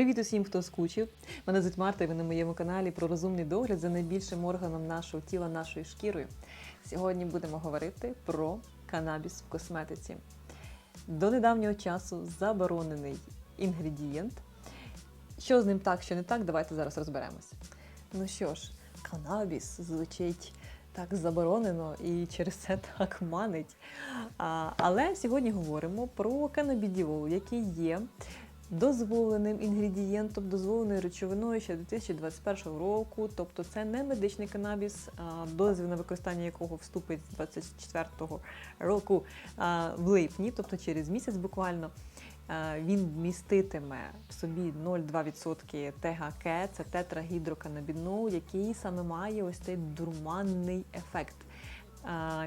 Привіт усім, хто скучив. Мене звуть Марта, і ви на моєму каналі про розумний догляд за найбільшим органом нашого тіла, нашою шкірою. Сьогодні будемо говорити про канабіс в косметиці. До недавнього часу заборонений інгредієнт. Що з ним так, що не так, давайте зараз розберемось. Ну що ж, канабіс звучить так заборонено і через це так манить. А, але сьогодні говоримо про канабідіол, який є дозволеним інгредієнтом, дозволеною речовиною ще 2021 року. Тобто це не медичний канабіс, дозвіл на використання якого вступить з 2024 року в липні, тобто через місяць буквально. Він міститиме в собі 0,2% ТГК, це тетрагідроканабінол, який саме має ось цей дурманний ефект.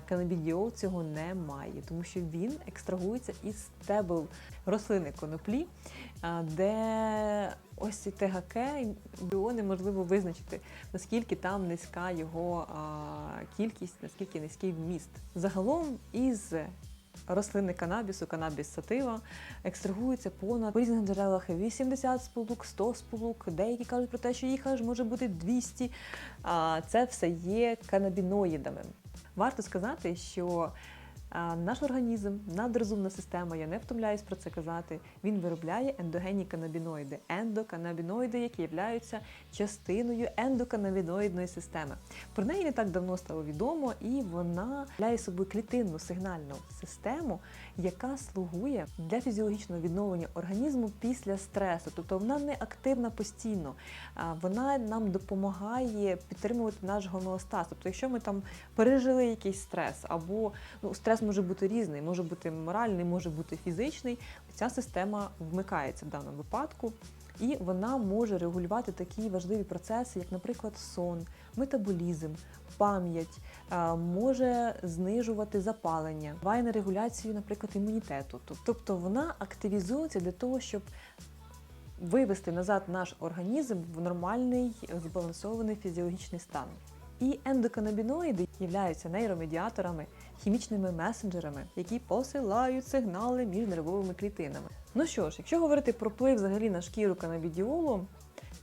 Канабідіол цього не має, тому що він екстрагується із стебел рослини коноплі, де ось ці ТГК його неможливо визначити, наскільки там низька його кількість, наскільки низький вміст. Загалом із рослини канабісу, канабіс сатива, екстрагується понад по різних джерелах 80 сполук, 100 сполук. Деякі кажуть про те, що їх аж може бути 200. А це все є канабіноїдами. Варто сказати, що наш організм, надрозумна система, я не втомляюсь про це казати. Він виробляє ендогенні канабіноїди, ендоканабіноїди, які являються частиною ендоканабіноїдної системи. Про неї не так давно стало відомо, і вона являє собою клітинну сигнальну систему, яка слугує для фізіологічного відновлення організму після стресу. Тобто вона не активна постійно, вона нам допомагає підтримувати наш гомеостаз. Тобто, якщо ми там пережили якийсь стрес, або ну, стрес може бути різний, може бути моральний, може бути фізичний, ця система вмикається в даному випадку. І вона може регулювати такі важливі процеси, як, наприклад, сон, метаболізм, пам'ять, може знижувати запалення, впливає на регуляцію, наприклад, імунітету. Тобто вона активізується для того, щоб вивести назад наш організм в нормальний збалансований фізіологічний стан. І ендоканабіноїди являються нейромедіаторами, хімічними месенджерами, які посилають сигнали між нервовими клітинами. Ну що ж, якщо говорити про вплив взагалі на шкіру канабідіолу,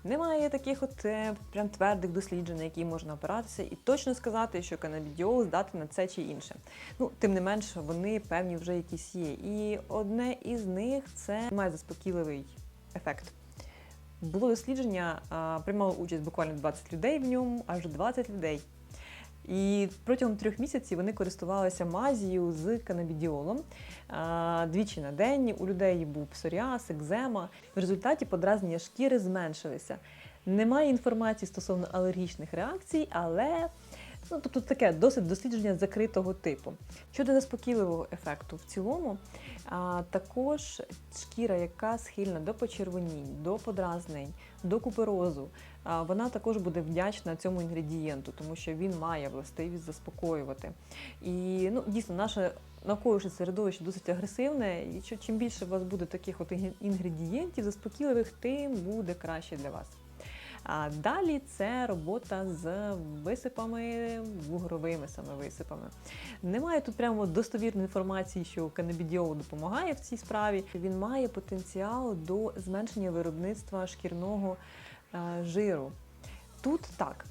немає таких от е, прям твердих досліджень, на які можна опиратися, і точно сказати, що канабідіол здатний на це чи інше. Ну, тим не менш, вони певні вже якісь є. І одне із них це має заспокійливий ефект. Було дослідження, приймало участь буквально 20 людей в ньому, аж 20 людей. І протягом трьох місяців вони користувалися мазією з канабідіолом двічі на день. У людей був псоріаз, екзема. В результаті подразнення шкіри зменшилися. Немає інформації стосовно алергічних реакцій, але ну, тобто таке досить дослідження закритого типу. Щодо заспокійливого ефекту в цілому, а, також шкіра, яка схильна до почервонінь, до подразнень, до куперозу, а, вона також буде вдячна цьому інгредієнту, тому що він має властивість заспокоювати. І ну, дійсно, наше навколишнє середовище досить агресивне, і що чим більше у вас буде таких от інгредієнтів заспокійливих, тим буде краще для вас. А далі це робота з висипами, вугровими саме висипами. Немає тут прямо достовірної інформації, що канабідіол допомагає в цій справі. Він має потенціал до зменшення виробництва шкірного е, жиру. Тут так.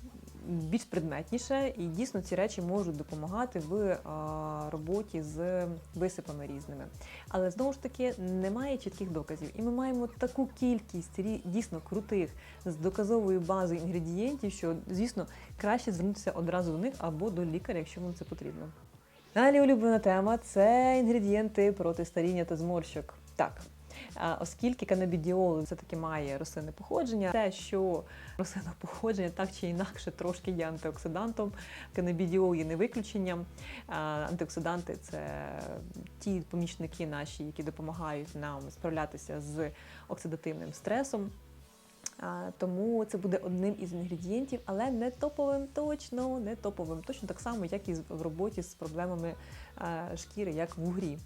Більш предметніше, і дійсно ці речі можуть допомагати в е, роботі з висипами різними. Але знову ж таки немає чітких доказів. І ми маємо таку кількість дійсно крутих з доказовою базою інгредієнтів, що, звісно, краще звернутися одразу до них або до лікаря, якщо вам це потрібно. Далі улюблена тема це інгредієнти проти старіння та зморщок. Так. Оскільки канабідіол все-таки має рослинне походження, те, що рослинне походження так чи інакше трошки є антиоксидантом, канабідіол є не виключенням. Антиоксиданти це ті помічники наші, які допомагають нам справлятися з оксидативним стресом. Тому це буде одним із інгредієнтів, але не топовим точно, не топовим, точно так само, як і в роботі з проблемами шкіри, як в угрі.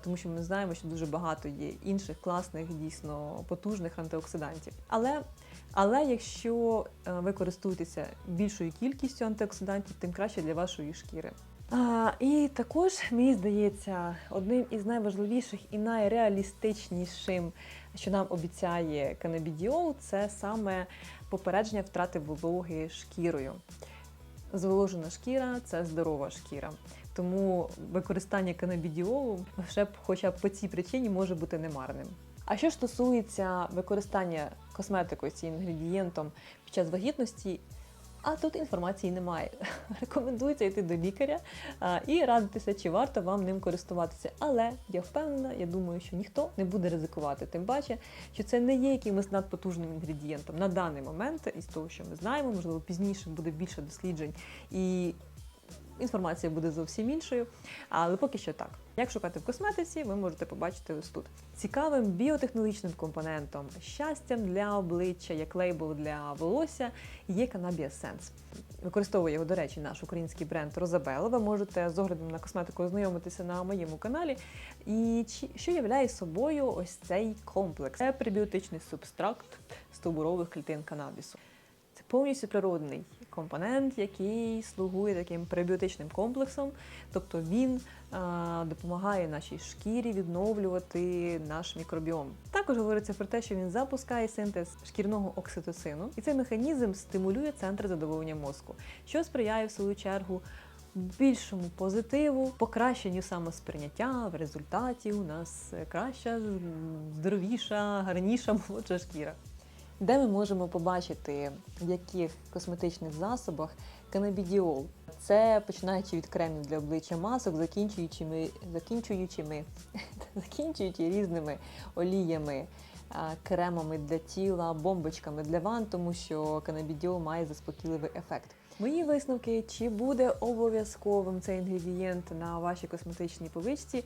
Тому що ми знаємо, що дуже багато є інших класних, дійсно потужних антиоксидантів. Але, але якщо е, ви користуєтеся більшою кількістю антиоксидантів, тим краще для вашої шкіри. А, і також мені здається, одним із найважливіших і найреалістичнішим, що нам обіцяє канабідіол, це саме попередження втрати вологи шкірою. Зволожена шкіра це здорова шкіра. Тому використання канабідіолу ще б хоча б по цій причині може бути немарним. А що ж стосується використання косметикою цим інгредієнтом під час вагітності, а тут інформації немає. Рекомендується йти до лікаря і радитися, чи варто вам ним користуватися. Але я впевнена, я думаю, що ніхто не буде ризикувати. Тим паче, що це не є якимось надпотужним інгредієнтом на даний момент, із того, що ми знаємо, можливо, пізніше буде більше досліджень і. Інформація буде зовсім іншою, але поки що так. Як шукати в косметиці, ви можете побачити ось тут. Цікавим біотехнологічним компонентом, щастям для обличчя, як лейбл для волосся, є Cannabis Sense. Використовує його, до речі, наш український бренд Розабела. Ви можете з оглядом на косметику ознайомитися на моєму каналі. І що являє собою ось цей комплекс? Це пребіотичний субстракт стовбурових клітин канабісу. Повністю природний компонент, який слугує таким пребіотичним комплексом, тобто він а, допомагає нашій шкірі відновлювати наш мікробіом. Також говориться про те, що він запускає синтез шкірного окситоцину, і цей механізм стимулює центр задоволення мозку, що сприяє в свою чергу. Більшому позитиву, покращенню самосприйняття в результаті у нас краща, здоровіша, гарніша молодша шкіра. Де ми можемо побачити, в яких косметичних засобах канабідіол? Це починаючи від кремів для обличчя масок, закінчуючими, закінчуючими, закінчуючи різними оліями, кремами для тіла, бомбочками для ванн, тому що канабідіол має заспокійливий ефект. Мої висновки, чи буде обов'язковим цей інгредієнт на вашій косметичній поличці,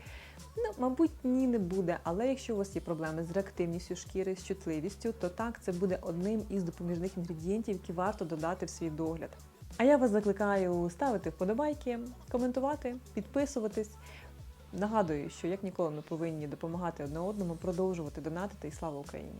Ну, мабуть, ні, не буде. Але якщо у вас є проблеми з реактивністю шкіри, з чутливістю, то так це буде одним із допоміжних інгредієнтів, які варто додати в свій догляд. А я вас закликаю ставити вподобайки, коментувати, підписуватись. Нагадую, що як ніколи ми повинні допомагати одне одному, продовжувати донатити і слава Україні!